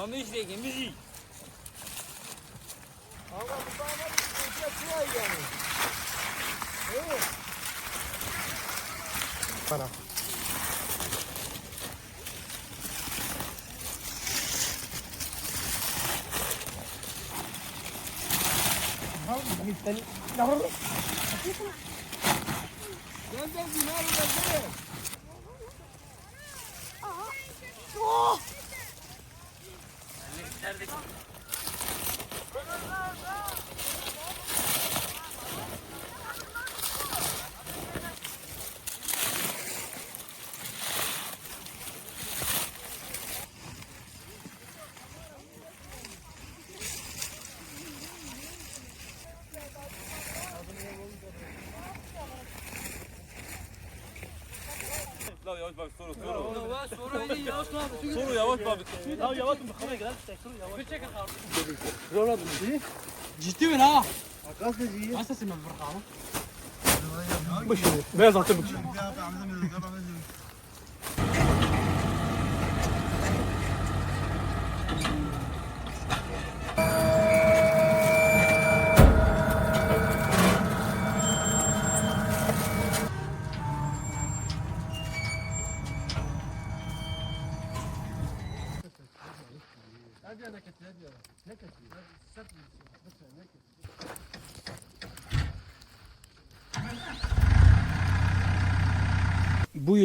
Amış de gemizi. Ama bu bana bir şey yapıyor yani. Evet. Bana. Gel gel biner gel. La yavaş bak soru soru. Yavaş sonra yine yavaş ne yapıyorsun? Soru yavaş bak. Ya yavaş mı? Kamera gel. Tekrar yavaş. Bir çekin abi. Ciddi mi ha? Nasılsın ben Furkan'ım? Beyaz altı mı? bu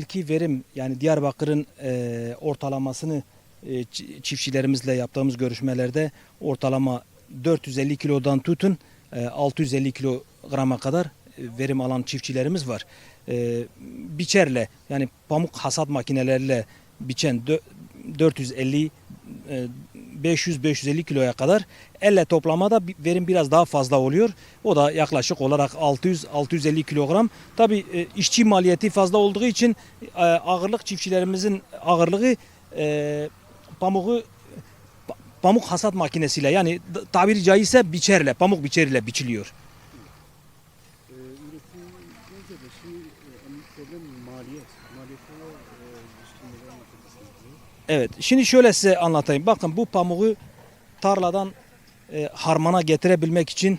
yılki verim yani Diyarbakır'ın e, ortalamasını e, çi- çiftçilerimizle yaptığımız görüşmelerde ortalama 450 kilodan tutun e, 650 kilograma kadar e, verim alan çiftçilerimiz var. E, biçerle yani pamuk hasat makineleriyle biçen 450 e, 500-550 kiloya kadar elle toplamada verim biraz daha fazla oluyor. O da yaklaşık olarak 600-650 kilogram. Tabi işçi maliyeti fazla olduğu için e, ağırlık çiftçilerimizin ağırlığı e, pamuğu pa- pamuk hasat makinesiyle yani tabiri caizse biçerle, pamuk biçeriyle biçiliyor. üretim önce de şimdi en büyük problem maliyet. Maliyetine e, düşkünleri anlatabilirsiniz. Evet. Şimdi şöyle size anlatayım. Bakın bu pamuğu tarladan e, harmana getirebilmek için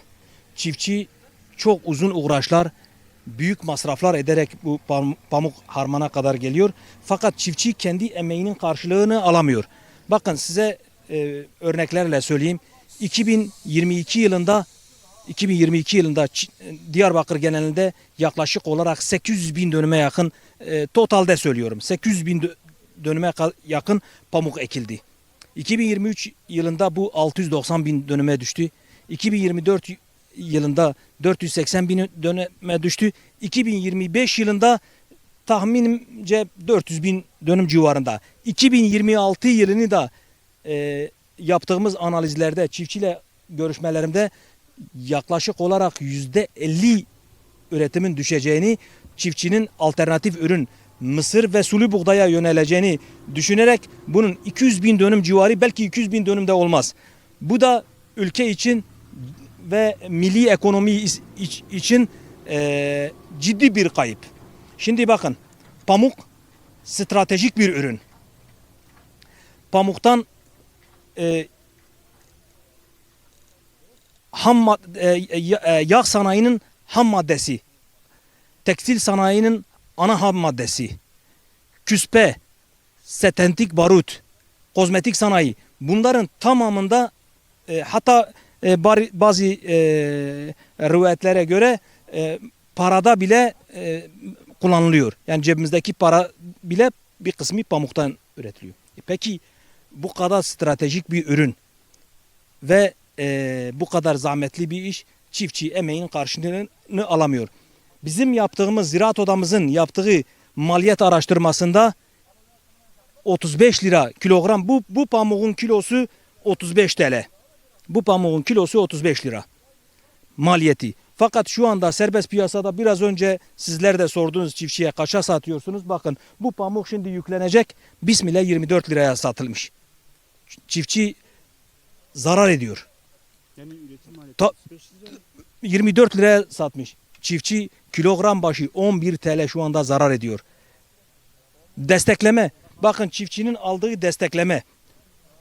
çiftçi çok uzun uğraşlar, büyük masraflar ederek bu pam- pamuk harmana kadar geliyor. Fakat çiftçi kendi emeğinin karşılığını alamıyor. Bakın size e, örneklerle söyleyeyim. 2022 yılında 2022 yılında Diyarbakır genelinde yaklaşık olarak 800 bin dönüme yakın e, totalde söylüyorum 800 bin dönüme yakın pamuk ekildi. 2023 yılında bu 690 bin dönüme düştü. 2024 y- yılında 480 bin dönüme düştü. 2025 yılında tahminimce 400 bin dönüm civarında. 2026 yılını da e, yaptığımız analizlerde çiftçiyle görüşmelerimde yaklaşık olarak yüzde 50 üretimin düşeceğini, çiftçinin alternatif ürün mısır ve sulu buğdaya yöneleceğini düşünerek bunun 200 bin dönüm civarı belki 200 bin dönüm de olmaz. Bu da ülke için ve milli ekonomi için eee, ciddi bir kayıp. Şimdi bakın pamuk stratejik bir ürün. Pamuktan eee ham e, e, yağ sanayinin ham maddesi, tekstil sanayinin ana ham maddesi, küspe, setentik barut, kozmetik sanayi bunların tamamında e, hatta e, bari- bazı e, rivayetlere göre e, parada bile e, kullanılıyor. Yani cebimizdeki para bile bir kısmı pamuktan üretiliyor. E peki bu kadar stratejik bir ürün ve e, bu kadar zahmetli bir iş çiftçi emeğin karşılığını alamıyor. Bizim yaptığımız ziraat odamızın yaptığı maliyet araştırmasında 35 lira kilogram bu bu pamuğun kilosu 35 TL. Bu pamuğun kilosu 35 lira maliyeti. Fakat şu anda serbest piyasada biraz önce sizler de sorduğunuz çiftçiye kaça satıyorsunuz? Bakın bu pamuk şimdi yüklenecek. Bismillah 24 liraya satılmış. Çiftçi zarar ediyor. Yani üretim maliyeti Ta- 35 lira. 24 liraya satmış. Çiftçi kilogram başı 11 TL şu anda zarar ediyor. Destekleme. Bakın çiftçinin aldığı destekleme.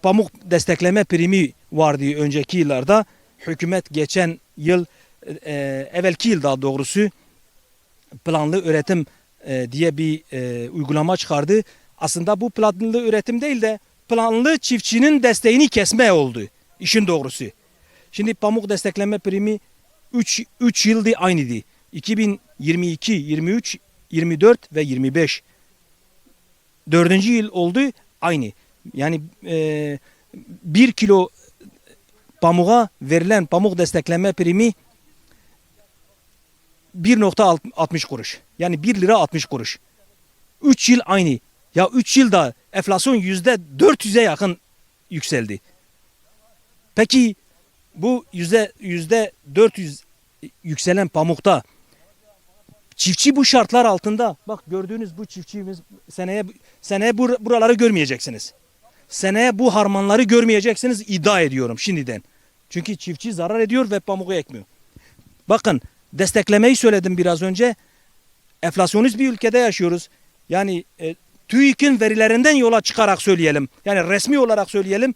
pamuk destekleme primi vardı önceki yıllarda. Hükümet geçen yıl e, evvelki yıl daha doğrusu planlı üretim e, diye bir e, uygulama çıkardı. Aslında bu planlı üretim değil de planlı çiftçinin desteğini kesme oldu. İşin doğrusu. Şimdi pamuk destekleme primi 3 3 yıldı aynıydı. 2022, 23, 24 ve 25. Dördüncü yıl oldu aynı. Yani e, 1 kilo pamuğa verilen pamuk destekleme primi 1.60 kuruş. Yani 1 lira 60 kuruş. 3 yıl aynı. Ya 3 yılda enflasyon yüzde 400'e yakın yükseldi. Peki bu yüzde 400 yükselen pamukta çiftçi bu şartlar altında bak gördüğünüz bu çiftçimiz seneye seneye bur- buraları görmeyeceksiniz. Seneye bu harmanları görmeyeceksiniz iddia ediyorum şimdiden. Çünkü çiftçi zarar ediyor ve pamuğu ekmiyor. Bakın desteklemeyi söyledim biraz önce. Enflasyonist bir ülkede yaşıyoruz. Yani e, TÜİK'in verilerinden yola çıkarak söyleyelim. Yani resmi olarak söyleyelim.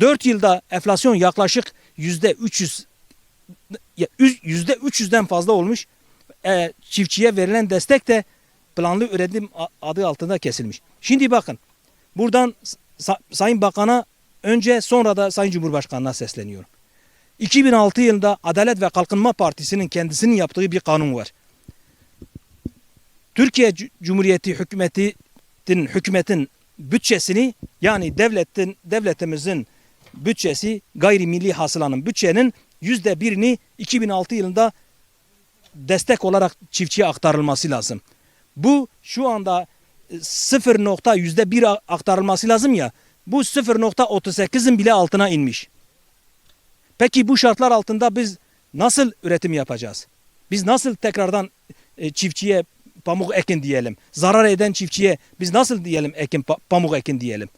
4 yılda enflasyon yaklaşık yüzde 300 ya, üz- yüzde 300'den fazla olmuş. E, çiftçiye verilen destek de planlı üretim adı altında kesilmiş. Şimdi bakın buradan Sa- Sayın Bakan'a önce sonra da Sayın Cumhurbaşkanı'na sesleniyorum. 2006 yılında Adalet ve Kalkınma Partisi'nin kendisinin yaptığı bir kanun var. Türkiye Cumhuriyeti hükümetin hükümetin bütçesini yani devletin devletimizin bütçesi gayrimilli hasılanın bütçenin yüzde birini 2006 yılında destek olarak çiftçiye aktarılması lazım. Bu şu anda e, 0 nokta yüzde bir a- aktarılması lazım ya bu 0.38'in bile altına inmiş. Peki bu şartlar altında biz nasıl üretim yapacağız? Biz nasıl tekrardan e, çiftçiye pamuk ekin diyelim? Zarar eden çiftçiye biz nasıl diyelim ekin pa- pamuk ekin diyelim?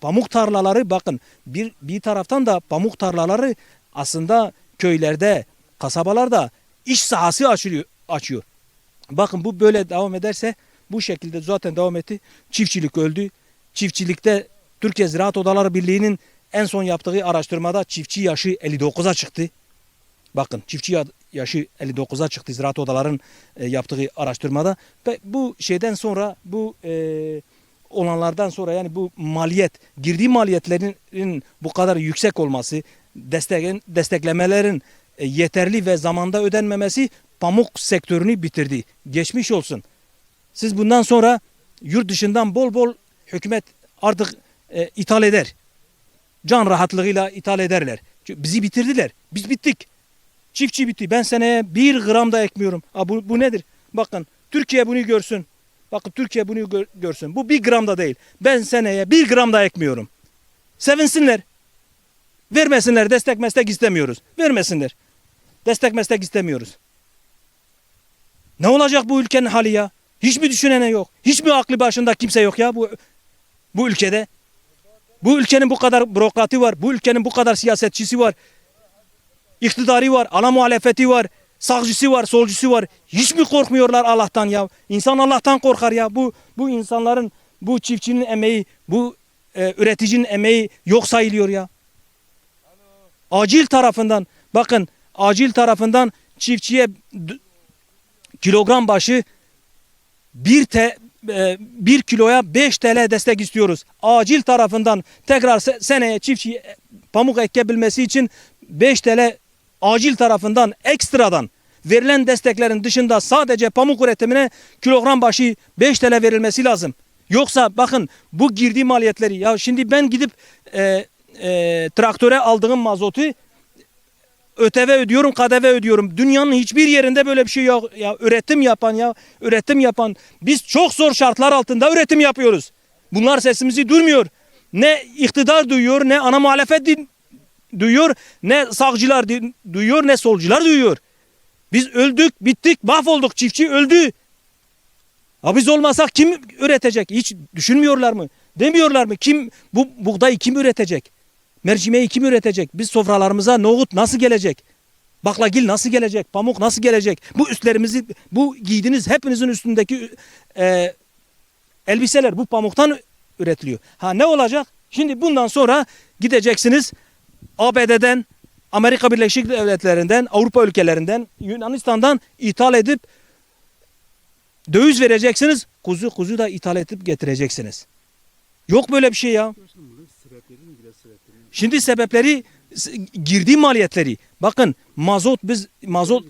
Pamuk tarlaları bakın bir bir taraftan da pamuk tarlaları aslında köylerde, kasabalarda iş sahası açılıyor, açıyor. Bakın bu böyle devam ederse bu şekilde zaten devam etti. Çiftçilik öldü. Çiftçilikte Türkiye Ziraat Odaları Birliği'nin en son yaptığı araştırmada çiftçi yaşı 59'a çıktı. Bakın çiftçi ya- yaşı 59'a çıktı Ziraat Odaların e, yaptığı araştırmada. Ve bu şeyden sonra bu e, olanlardan sonra yani bu maliyet, girdi maliyetlerin bu kadar yüksek olması, desteğin, desteklemelerin yeterli ve zamanda ödenmemesi pamuk sektörünü bitirdi. Geçmiş olsun. Siz bundan sonra yurt dışından bol bol hükümet artık e, ithal eder. Can rahatlığıyla ithal ederler. Çünkü bizi bitirdiler. Biz bittik. Çiftçi bitti. Ben seneye bir gram da ekmiyorum. Ha, bu, bu nedir? Bakın Türkiye bunu görsün. Bakın Türkiye bunu gör- görsün. Bu bir gram da değil. Ben seneye bir gram da ekmiyorum. Sevinsinler. Vermesinler. Destek meslek istemiyoruz. Vermesinler. Destek meslek istemiyoruz. Ne olacak bu ülkenin hali ya? Hiç mi düşünene yok? Hiç mi aklı başında kimse yok ya bu bu ülkede? Bu ülkenin bu kadar bürokratı var. Bu ülkenin bu kadar siyasetçisi var. İktidarı var. Ana muhalefeti var. Sağcısı var, solcusu var. Hiç mi korkmuyorlar Allah'tan ya? İnsan Allah'tan korkar ya. Bu bu insanların, bu çiftçinin emeği, bu e, üreticinin emeği yok sayılıyor ya. Acil tarafından, bakın acil tarafından çiftçiye kilogram başı bir te, e, bir kiloya 5 TL destek istiyoruz. Acil tarafından tekrar se- seneye çiftçi pamuk ekebilmesi için 5 TL acil tarafından ekstradan verilen desteklerin dışında sadece pamuk üretimine kilogram başı 5 TL verilmesi lazım. Yoksa bakın bu girdi maliyetleri ya şimdi ben gidip e, e, traktöre aldığım mazotu ÖTV ödüyorum, KDV ödüyorum. Dünyanın hiçbir yerinde böyle bir şey yok. Ya üretim yapan ya, üretim yapan. Biz çok zor şartlar altında üretim yapıyoruz. Bunlar sesimizi duymuyor. Ne iktidar duyuyor, ne ana muhalefet duyuyor, ne sağcılar duyuyor, ne solcular duyuyor. Biz öldük, bittik, mahvolduk. Çiftçi öldü. Ha biz olmasak kim üretecek? Hiç düşünmüyorlar mı? Demiyorlar mı? Kim bu buğdayı kim üretecek? Mercimeği kim üretecek? Biz sofralarımıza nohut nasıl gelecek? Baklagil nasıl gelecek? Pamuk nasıl gelecek? Bu üstlerimizi, bu giydiğiniz hepinizin üstündeki e, elbiseler bu pamuktan üretiliyor. Ha ne olacak? Şimdi bundan sonra gideceksiniz ABD'den, Amerika Birleşik Devletleri'nden, Avrupa ülkelerinden, Yunanistan'dan ithal edip döviz vereceksiniz. Kuzu kuzu da ithal edip getireceksiniz. Yok böyle bir şey ya. Şimdi sebepleri girdi maliyetleri. Bakın mazot biz mazot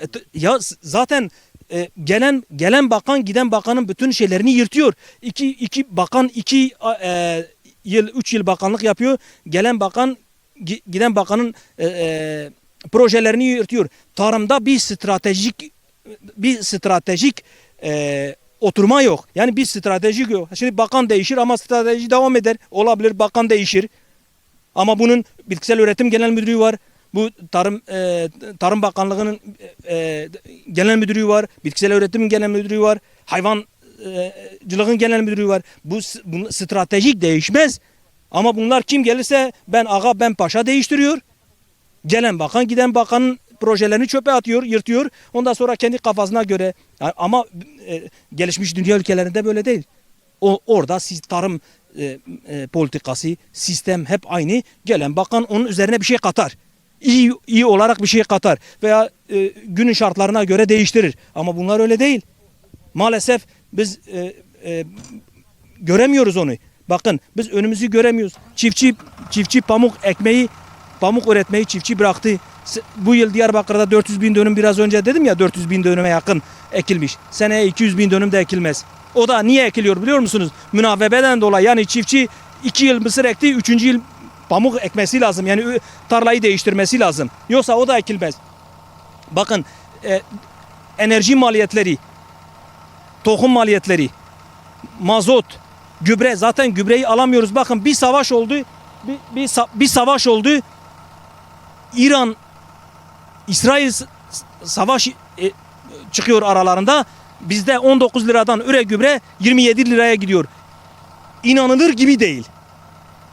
e, ya zaten e, gelen gelen bakan giden bakanın bütün şeylerini yırtıyor. İki, iki bakan iki e, yıl üç yıl bakanlık yapıyor. Gelen bakan gi- giden bakanın e, e, projelerini yırtıyor. Tarımda bir stratejik bir stratejik e, oturma yok. Yani bir stratejik yok. Şimdi bakan değişir ama strateji devam eder. Olabilir bakan değişir. Ama bunun bitkisel üretim genel müdürü var. Bu tarım e, tarım bakanlığının e, genel müdürü var. Bitkisel üretim genel müdürü var. Hayvancılığın genel müdürü var. Bu, bu stratejik değişmez. Ama bunlar kim gelirse ben ağa ben paşa değiştiriyor. Gelen bakan giden bakanın projelerini çöpe atıyor, yırtıyor. Ondan sonra kendi kafasına göre Yani ama e, gelişmiş dünya ülkelerinde böyle değil. O orada siz tarım e, e, politikası, sistem hep aynı. Gelen bakan onun üzerine bir şey katar. İyi iyi olarak bir şey katar veya e, günün şartlarına göre değiştirir. Ama bunlar öyle değil. Maalesef biz e, e, göremiyoruz onu. Bakın biz önümüzü göremiyoruz. Çiftçi çiftçi pamuk ekmeği pamuk üretmeyi çiftçi bıraktı. Bu yıl Diyarbakır'da 400 bin dönüm biraz önce dedim ya 400 bin dönüme yakın ekilmiş. Seneye 200 bin dönüm de ekilmez. O da niye ekiliyor biliyor musunuz? Münavebeden dolayı yani çiftçi 2 yıl mısır ekti 3. yıl pamuk ekmesi lazım. Yani tarlayı değiştirmesi lazım. Yoksa o da ekilmez. Bakın e, enerji maliyetleri, tohum maliyetleri, mazot, gübre zaten gübreyi alamıyoruz. Bakın bir savaş oldu. Bir, bir, bir savaş oldu. İran İsrail savaş e, çıkıyor aralarında. Bizde 19 liradan üre gübre 27 liraya gidiyor. İnanılır gibi değil.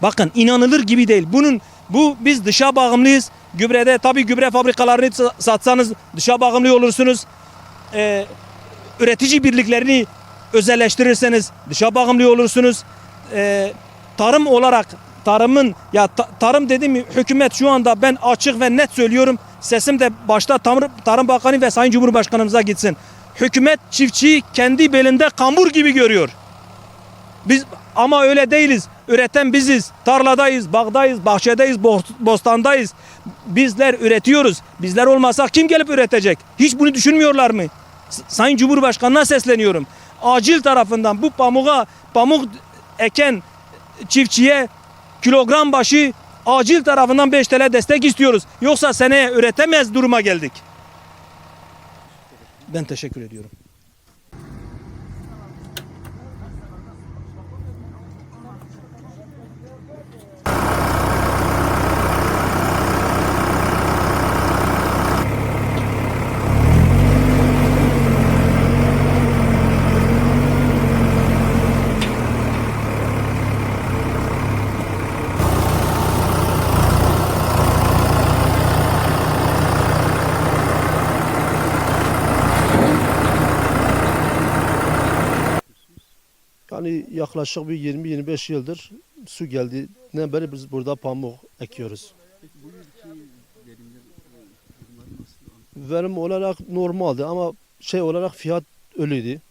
Bakın inanılır gibi değil. Bunun bu biz dışa bağımlıyız. Gübrede tabii gübre fabrikalarını sa- satsanız dışa bağımlı olursunuz. Ee, üretici birliklerini özelleştirirseniz dışa bağımlı olursunuz. Ee, tarım olarak tarımın ya ta- tarım dedim hükümet şu anda ben açık ve net söylüyorum. Sesim de başta Tarım, Bakanı ve Sayın Cumhurbaşkanımıza gitsin. Hükümet çiftçiyi kendi belinde kambur gibi görüyor. Biz ama öyle değiliz. Üreten biziz. Tarladayız, bağdayız, bahçedeyiz, bo- bostandayız. Bizler üretiyoruz. Bizler olmasak kim gelip üretecek? Hiç bunu düşünmüyorlar mı? Sayın Cumhurbaşkanı'na sesleniyorum. Acil tarafından bu pamuğa, pamuk eken çiftçiye kilogram başı acil tarafından 5 TL destek istiyoruz. Yoksa seneye üretemez duruma geldik. Ben teşekkür ediyorum. Yani yaklaşık bir 20-25 yıldır su geldiğinden beri biz burada pamuk ekiyoruz. Verim olarak normaldi ama şey olarak fiyat ölüydü.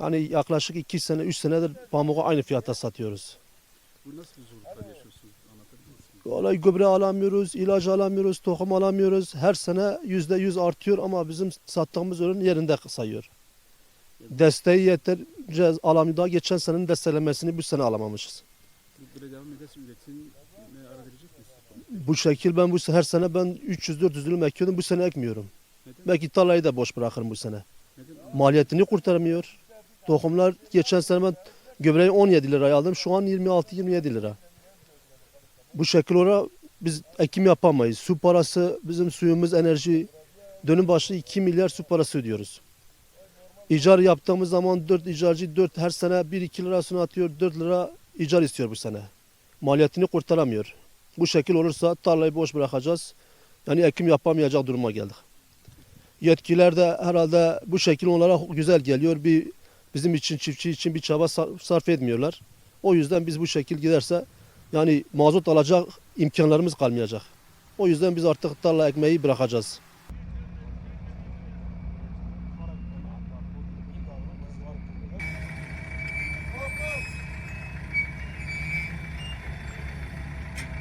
Yani yaklaşık 2 sene 3 senedir pamuğu aynı fiyata satıyoruz. Bu nasıl bir zorluklar yaşıyorsunuz? Anlatabilir misiniz? Vallahi gübre alamıyoruz, ilaç alamıyoruz, tohum alamıyoruz. Her sene yüzde yüz artıyor ama bizim sattığımız ürün yerinde sayıyor. Desteği yeterince alamıyor. Daha geçen senenin destelemesini bu sene alamamışız. Bu böyle devam ederse üretim ne ara verecek misiniz? Bu şekil ben bu se- her sene ben 300-400 dönüm ekiyordum. Bu sene ekmiyorum. Neden? Belki tarlayı da boş bırakırım bu sene. Neden? Maliyetini kurtarmıyor. Tohumlar geçen sene ben gübreyi 17 liraya aldım. Şu an 26-27 lira. Bu şekil olarak biz ekim yapamayız. Su parası, bizim suyumuz, enerji dönüm başı 2 milyar su parası ödüyoruz. İcar yaptığımız zaman 4 icarcı 4 her sene 1-2 lirasını atıyor. 4 lira icar istiyor bu sene. Maliyetini kurtaramıyor. Bu şekil olursa tarlayı boş bırakacağız. Yani ekim yapamayacak duruma geldik. Yetkililer de herhalde bu şekil onlara güzel geliyor. Bir bizim için çiftçi için bir çaba sar- sarf etmiyorlar. O yüzden biz bu şekil giderse yani mazot alacak imkanlarımız kalmayacak. O yüzden biz artık tarla ekmeği bırakacağız.